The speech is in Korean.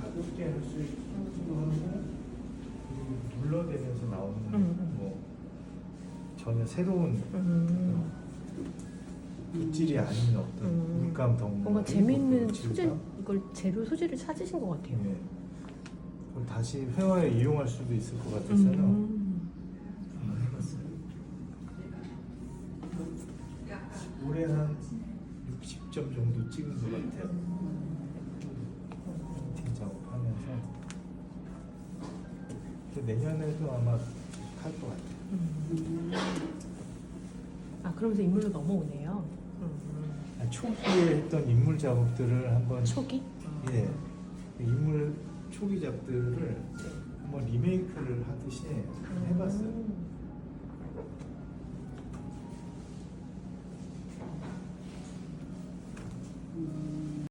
가볍게 할 수 있기도 하고 그리고 눌러대면서 나오는 음. 뭐 전혀 새로운 음. 물질이 아닌 어떤 음. 물감 덩 뭔가 재밌는? 소재 이걸 재료 소재를 찾으신 것 같아요. 예. 그걸 다시 회화에 이용할 수도 있을 것 같아서요. 음. 한번 해봤어요. 올해 한 60점 정도 찍은 것 같아요. 미팅 작업하면서 근데 내년에도 아마 할 것 같아요. 음. 아 그러면서 인물로 넘어오네요. 음. 아, 초기에 했던 인물 작업들을 한번 초기? 예 인물 초기 작들을 한번 리메이크를 하듯이 해봤어요. 음.